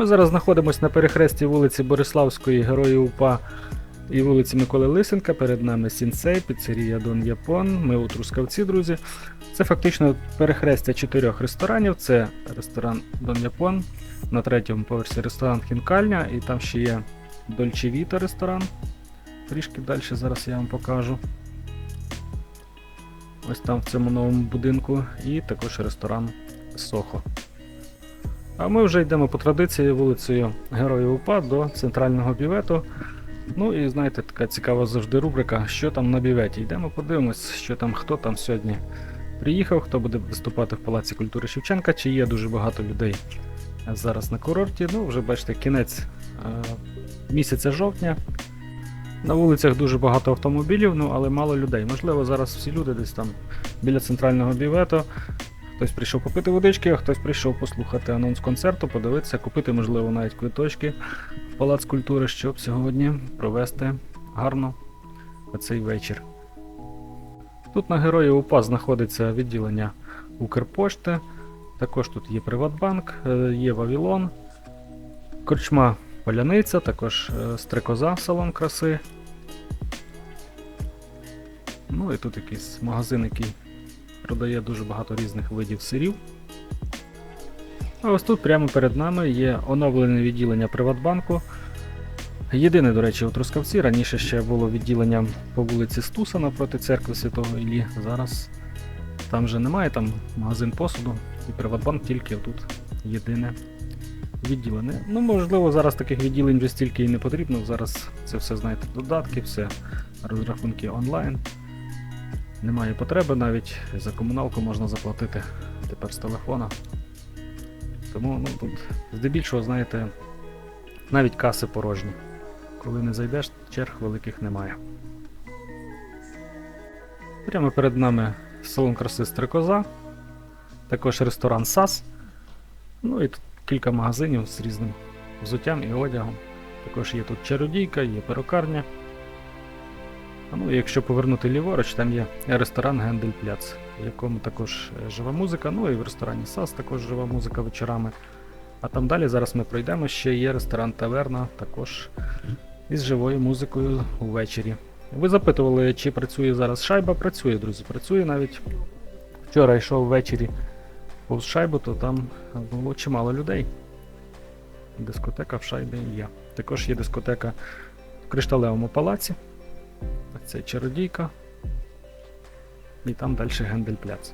Ми зараз знаходимося на перехресті вулиці Бориславської, Героїв УПА і вулиці Миколи Лисенка. Перед нами Сінсей, піцерія Дон Япон. Ми у Трускавці, друзі. Це фактично перехрестя чотирьох ресторанів. Це ресторан Дон Япон, на третьому поверсі ресторан Хінкальня, і там ще є Дольче Віта ресторан. Трішки далі зараз я вам покажу. Ось там в цьому новому будинку, і також ресторан Сохо. А ми вже йдемо по традиції вулицею Героїв УПА до центрального бювету. Ну і знаєте, така цікава завжди рубрика, що там на бюветі. Йдемо подивимось, що там, хто там сьогодні приїхав, хто буде виступати в Палаці культури Шевченка, чи є дуже багато людей зараз на курорті. Ну, вже бачите, кінець е, місяця жовтня. На вулицях дуже багато автомобілів, ну але мало людей. Можливо, зараз всі люди десь там біля центрального бювету. Хтось прийшов попити водички, а хтось прийшов послухати анонс концерту, подивитися, купити, можливо, навіть квиточки в Палац культури, щоб сьогодні провести гарно цей вечір. Тут на Героїв УПА знаходиться відділення Укрпошти. Також тут є Приватбанк, е, є Вавілон, Корчма Поляниця, також е, Стрекоза салон краси. Ну і тут якийсь магазин, який продає дуже багато різних видів сирів. А ось тут прямо перед нами є оновлене відділення Приватбанку. Єдине, до речі, у Трускавці. Раніше ще було відділення по вулиці Стуса напроти церкви Святого Іллі. Зараз там вже немає, там магазин посуду і Приватбанк тільки тут єдине відділене. Ну, можливо, зараз таких відділень вже стільки і не потрібно. Зараз це все, знаєте, додатки, все розрахунки онлайн. Немає потреби навіть за комуналку можна заплатити тепер з телефона. Тому ну, тут здебільшого, знаєте, навіть каси порожні. Коли не зайдеш, черг великих немає. Прямо перед нами салон краси Стрекоза, також ресторан САС. Ну і тут кілька магазинів з різним взуттям і одягом. Також є тут чародійка, є перукарня. Ну, якщо повернути ліворуч, там є ресторан Гендель-Пляц, в якому також е, жива музика, ну і в ресторані САС також жива музика вечорами. А там далі зараз ми пройдемо, ще є ресторан Таверна, також із живою музикою увечері. Ви запитували, чи працює зараз шайба? Працює, друзі, працює навіть. Вчора йшов ввечері повз шайбу, то там було чимало людей. Дискотека в шайбі є. Також є дискотека в Кришталевому палаці. Це чародійка. І там далі Гендель-Пляц.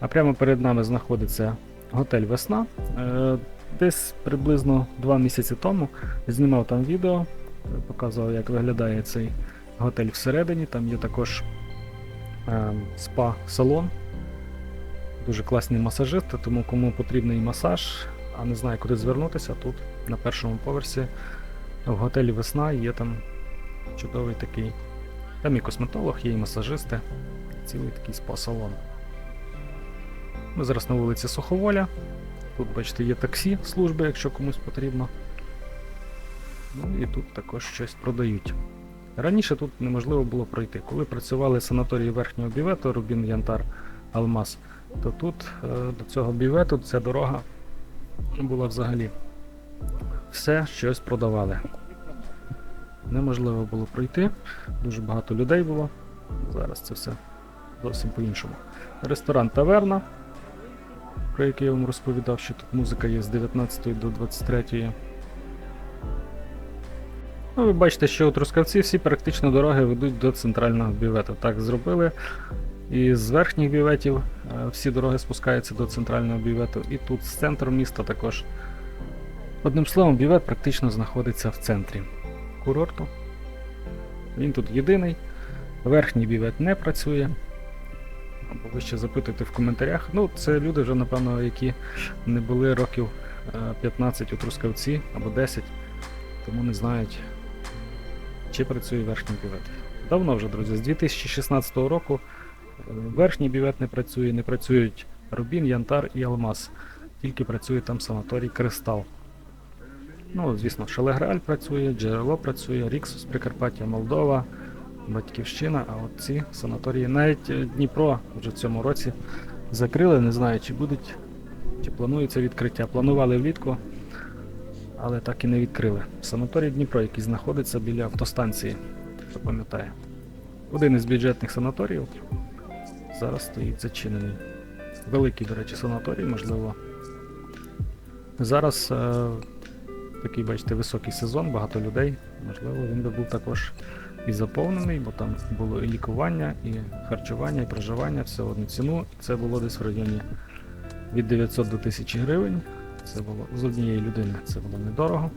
А прямо перед нами знаходиться готель Весна. Е, Десь приблизно два місяці тому знімав там відео, показував, як виглядає цей готель всередині. Там є також е, спа-салон. Дуже класні масажисти, тому кому потрібний масаж, а не знає, куди звернутися, тут на першому поверсі в готелі Весна є там чудовий такий. Там і косметолог, є і масажисти, цілий такий спа-салон. Ми зараз на вулиці Суховоля. Тут, бачите, є таксі служби, якщо комусь потрібно. Ну і тут також щось продають. Раніше тут неможливо було пройти. Коли працювали санаторії верхнього бівету, Рубін Янтар Алмаз, то тут е, до цього бівету ця дорога була взагалі. Все щось продавали. Неможливо було пройти, дуже багато людей було. Зараз це все зовсім по-іншому. Ресторан Таверна, про який я вам розповідав, що тут музика є з 19 до 23. Ну, ви бачите, що у Трускавці всі практично дороги ведуть до центрального бювету. Так зробили. І з верхніх бюветів е, всі дороги спускаються до центрального бювету. І тут з центру міста також. Одним словом, бювет практично знаходиться в центрі курорту. Він тут єдиний. Верхній бювет не працює. Або ви ще запитуйте в коментарях. Ну, це люди вже, напевно, які не були років е, 15 у Трускавці або 10, тому не знають, чи працює верхній бювет. Давно вже, друзі, з 2016 року е, верхній бювет не працює, не працюють Рубін, Янтар і Алмаз. Тільки працює там санаторій Кристал. Ну, звісно, Шелеграль працює, Джерело працює, Ріксус, Прикарпаття, Молдова, Батьківщина, а от ці санаторії, навіть е, Дніпро вже в цьому році закрили, не знаю, чи будуть, чи планується відкриття. Планували влітку, але так і не відкрили. Санаторій Дніпро, який знаходиться біля автостанції, хто пам'ятає. Один із бюджетних санаторіїв зараз стоїть зачинений. Великий, до речі, санаторій, можливо. Зараз е, такий, бачите, високий сезон, багато людей. Можливо, він би був також і заповнений, бо там було і лікування, і харчування, і проживання, все одну ціну. Це було десь в районі від 900 до 1000 гривень. Це було з однієї людини, це було недорого.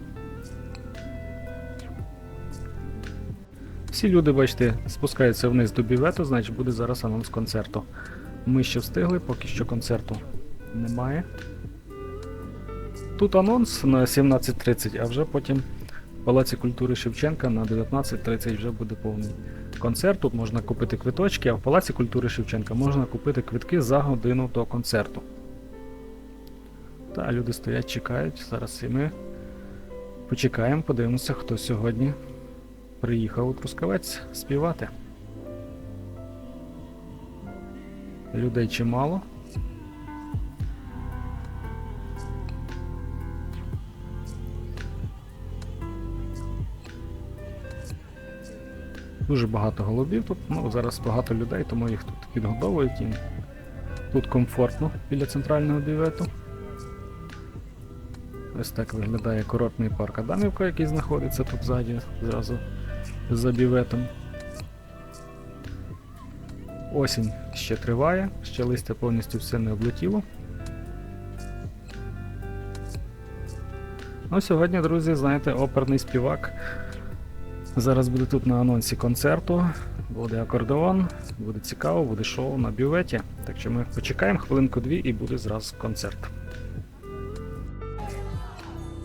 Всі люди, бачите, спускаються вниз до бювету, значить буде зараз анонс концерту. Ми ще встигли, поки що концерту немає. Тут анонс на 17.30, а вже потім в Палаці культури Шевченка на 19.30 вже буде повний концерт. Тут можна купити квиточки, а в Палаці культури Шевченка можна купити квитки за годину до концерту. Та люди стоять, чекають. Зараз і ми почекаємо, подивимося, хто сьогодні приїхав у Трускавець співати. Людей чимало. Дуже багато голубів тут, ну зараз багато людей, тому їх тут підгодовують їм. Тут комфортно біля центрального бювету. Ось так виглядає курортний парк Адамівка, який знаходиться тут ззаді, зразу за бюветом. Осінь ще триває, ще листя повністю все не облетіло. Ну, сьогодні, друзі, знаєте, оперний співак. Зараз буде тут на анонсі концерту, буде акордеон, буде цікаво, буде шоу на бюветі. Так що ми почекаємо хвилинку-дві і буде зразу концерт.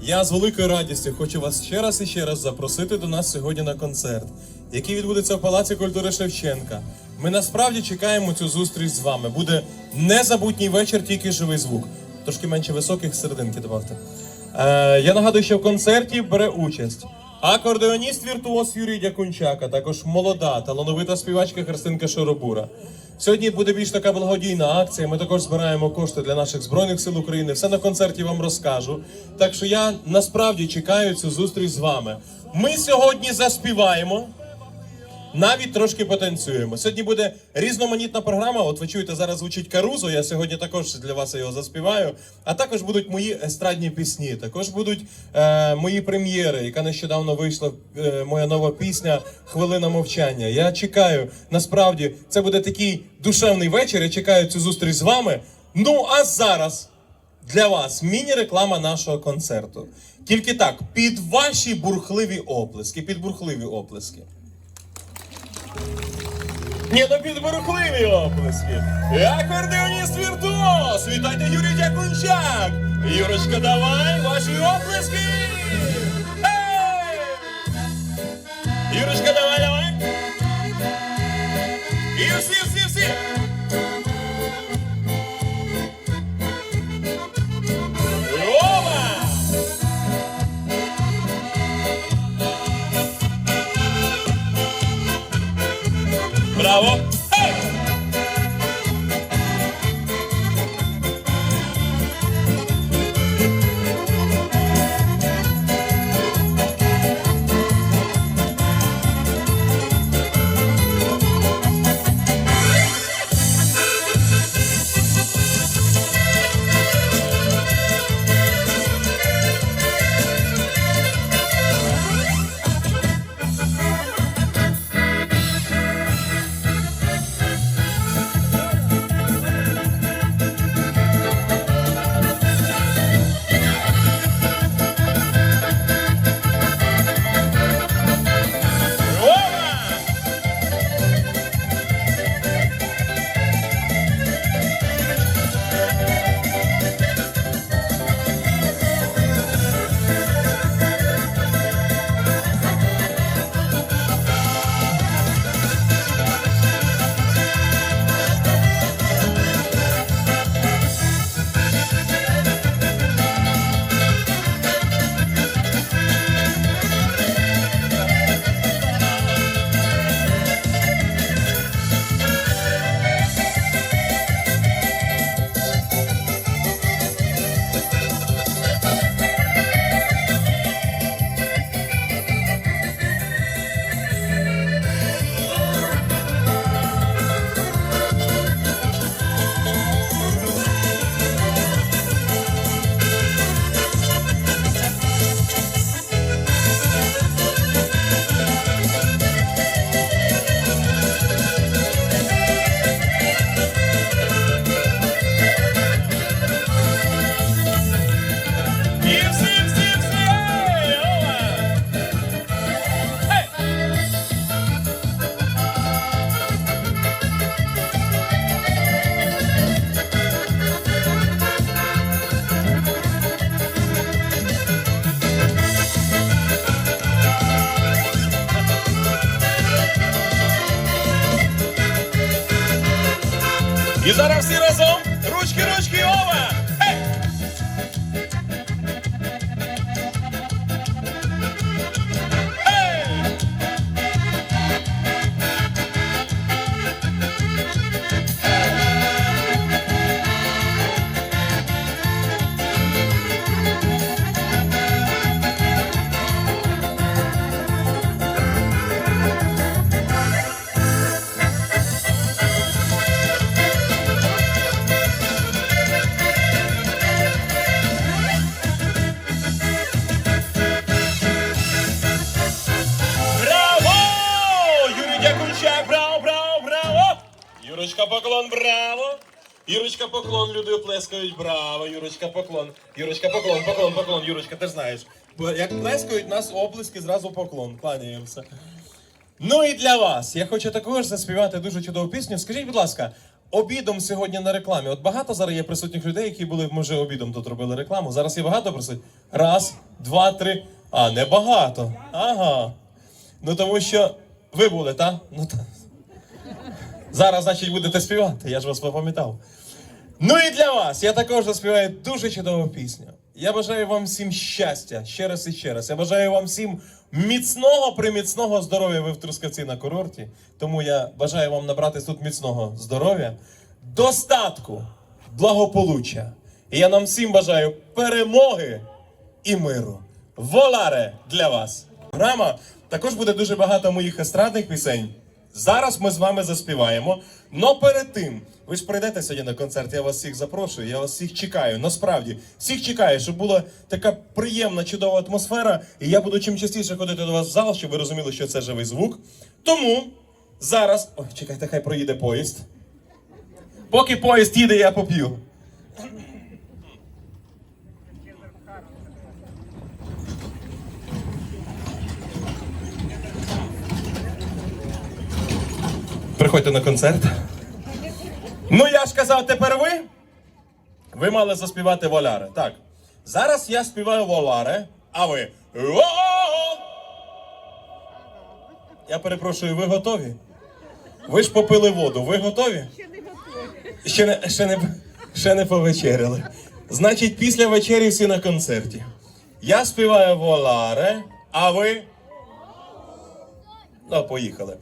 Я з великою радістю хочу вас ще раз і ще раз запросити до нас сьогодні на концерт, який відбудеться в Палаці культури Шевченка. Ми насправді чекаємо цю зустріч з вами. Буде незабутній вечір, тільки живий звук. Трошки менше високих серединки добавте. Е, я нагадую, що в концерті бере участь акордеоніст віртуоз Юрій Дякунчак, а також молода талановита співачка Христинка Шоробура. Сьогодні буде більш така благодійна акція. Ми також збираємо кошти для наших збройних сил України. Все на концерті вам розкажу. Так що я насправді чекаю цю зустріч з вами. Ми сьогодні заспіваємо. Навіть трошки потанцюємо. Сьогодні буде різноманітна програма. От ви чуєте, зараз звучить Карузо. Я сьогодні також для вас його заспіваю. А також будуть мої естрадні пісні. Також будуть е, мої прем'єри, яка нещодавно вийшла е, моя нова пісня Хвилина мовчання. Я чекаю. Насправді це буде такий душевний вечір. Я чекаю цю зустріч з вами. Ну а зараз для вас міні-реклама нашого концерту. Тільки так, під ваші бурхливі оплески, під бурхливі оплески. Ні, ну під бурхливі оплески. Акордеоніст віртуоз. Вітайте Юрій Дякунчак. Юрочка, давай ваші оплески. Ей! Юрочка, давай, давай. І всі, всі, всі. Браво! І зараз всі разом. Ручки, Юрочка поклон, люди оплескають, браво, Юрочка поклон. Юрочка поклон, поклон, поклон, Юрочка, ти ж знаєш. Бо як плескають нас оплески, зразу поклон, кланяємося. Ну і для вас. Я хочу також заспівати дуже чудову пісню. Скажіть, будь ласка, обідом сьогодні на рекламі. От багато зараз є присутніх людей, які були, може, обідом тут робили рекламу. Зараз є багато присутніх? Раз, два, три. А, не багато. Ага. Ну тому що ви були, так? Ну та. Зараз, значить, будете співати, я ж вас попам'ятав. Ну і для вас я також заспіваю дуже чудову пісню. Я бажаю вам всім щастя, ще раз і ще раз. Я бажаю вам всім міцного, приміцного здоров'я. Ви в Трускавці на курорті. Тому я бажаю вам набратись тут міцного здоров'я, достатку, благополуччя. І я нам всім бажаю перемоги і миру. Воларе для вас! Програма також буде дуже багато моїх естрадних пісень. Зараз ми з вами заспіваємо. Но перед тим, ви ж прийдете сьогодні на концерт, я вас всіх запрошую, я вас всіх чекаю. Насправді, всіх чекаю, щоб була така приємна, чудова атмосфера. І я буду чим частіше ходити до вас в зал, щоб ви розуміли, що це живий звук. Тому зараз. Ой, чекайте, хай проїде поїзд. Поки поїзд їде, я поп'ю. Приходьте на концерт. Ну, я ж казав, тепер ви. Ви мали заспівати воляре. Так. Зараз я співаю воляре, а ви. Я перепрошую, ви готові? Ви ж попили воду, ви готові? Ще не Ще не, ще не повечеряли. Значить, після вечері всі на концерті. Я співаю воларе, а ви. Ну, поїхали.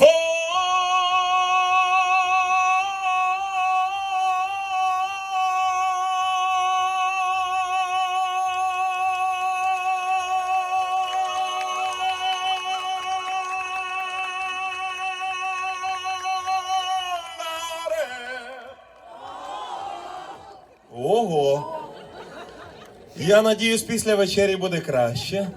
Ого! Я надіюсь, після вечері буде краще.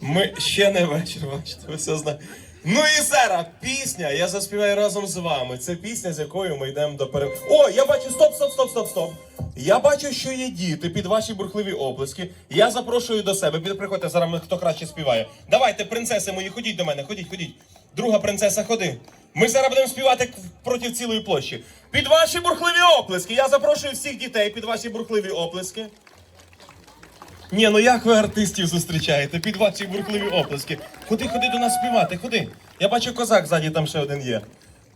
Ми ще не вечір, бачите, ви все знаєте. Ну і зараз пісня. Я заспіваю разом з вами. Це пісня, з якою ми йдемо до пере. О, я бачу, стоп, стоп, стоп, стоп, стоп. Я бачу, що є діти під ваші бурхливі оплески. Я запрошую до себе. Приходьте зараз, ми- хто краще співає. Давайте, принцеси мої, ходіть до мене, ходіть, ходіть. Друга принцеса, ходи. Ми зараз будемо співати проти цілої площі. Під ваші бурхливі оплески. Я запрошую всіх дітей під ваші бурхливі оплески. Ні, ну як ви артистів зустрічаєте під ваші бурхливі оплески? Ходи, ходи до нас співати, ходи. Я бачу козак ззаді там ще один є.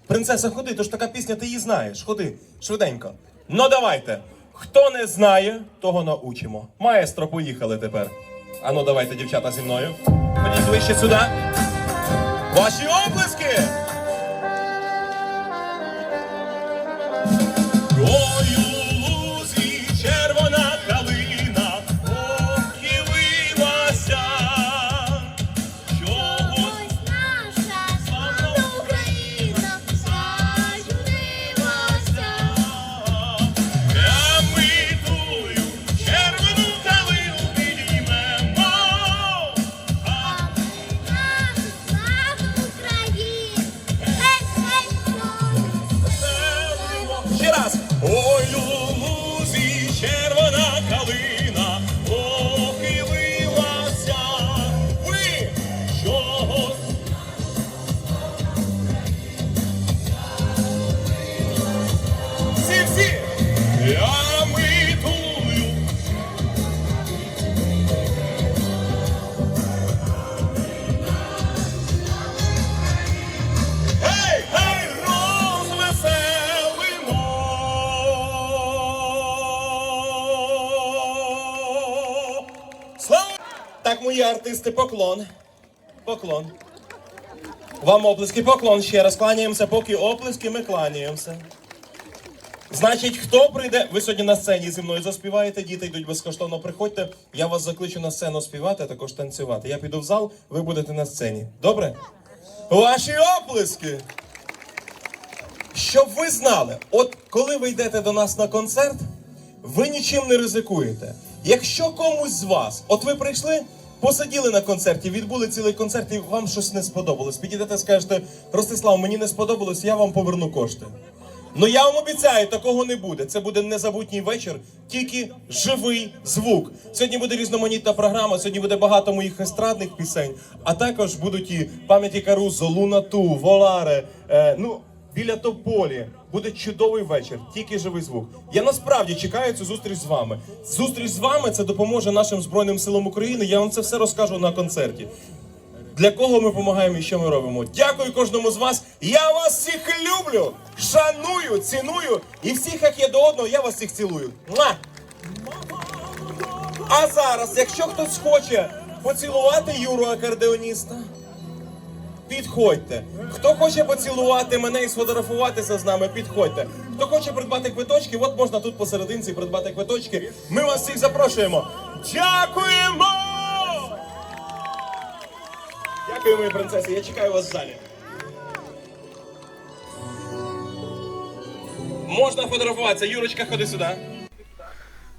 Принцеса, ходи, то ж така пісня, ти її знаєш. Ходи, швиденько. Ну давайте. Хто не знає, того научимо. Маестро, поїхали тепер. Ану, давайте, дівчата, зі мною. Ходіть ближче сюди. Ваші оплески! Oh. Так, мої артисти, поклон. Поклон. Вам оплески, поклон ще раз. Кланяємося, поки оплески, ми кланяємося. Значить, хто прийде? Ви сьогодні на сцені зі мною заспіваєте, діти йдуть безкоштовно. Приходьте. Я вас закличу на сцену співати, а також танцювати. Я піду в зал, ви будете на сцені. Добре? Ваші оплески! Щоб ви знали, от коли ви йдете до нас на концерт, ви нічим не ризикуєте. Якщо комусь з вас, от ви прийшли, посиділи на концерті, відбули цілий концерт і вам щось не сподобалось. Підійдете, скажете, Ростислав, мені не сподобалось, я вам поверну кошти. Ну я вам обіцяю, такого не буде. Це буде незабутній вечір, тільки живий звук. Сьогодні буде різноманітна програма, сьогодні буде багато моїх естрадних пісень, а також будуть і пам'яті Карузо, Лунату, Воларе. Е, ну, біля Тополі. Буде чудовий вечір, тільки живий звук. Я насправді чекаю цю зустріч з вами. Зустріч з вами це допоможе нашим Збройним силам України. Я вам це все розкажу на концерті. Для кого ми допомагаємо і що ми робимо? Дякую кожному з вас. Я вас всіх люблю, шаную, ціную і всіх, як є до одного, я вас всіх цілую. Муа! А зараз, якщо хтось хоче поцілувати Юру акордеоніста, підходьте. Хто хоче поцілувати мене і сфотографуватися з нами, підходьте. Хто хоче придбати квиточки, от можна тут посерединці придбати квиточки. Ми вас всіх запрошуємо. Дякуємо! Дякую, мої принцеси. Я чекаю вас в залі. Можна фотографуватися. Юрочка, ходи сюди.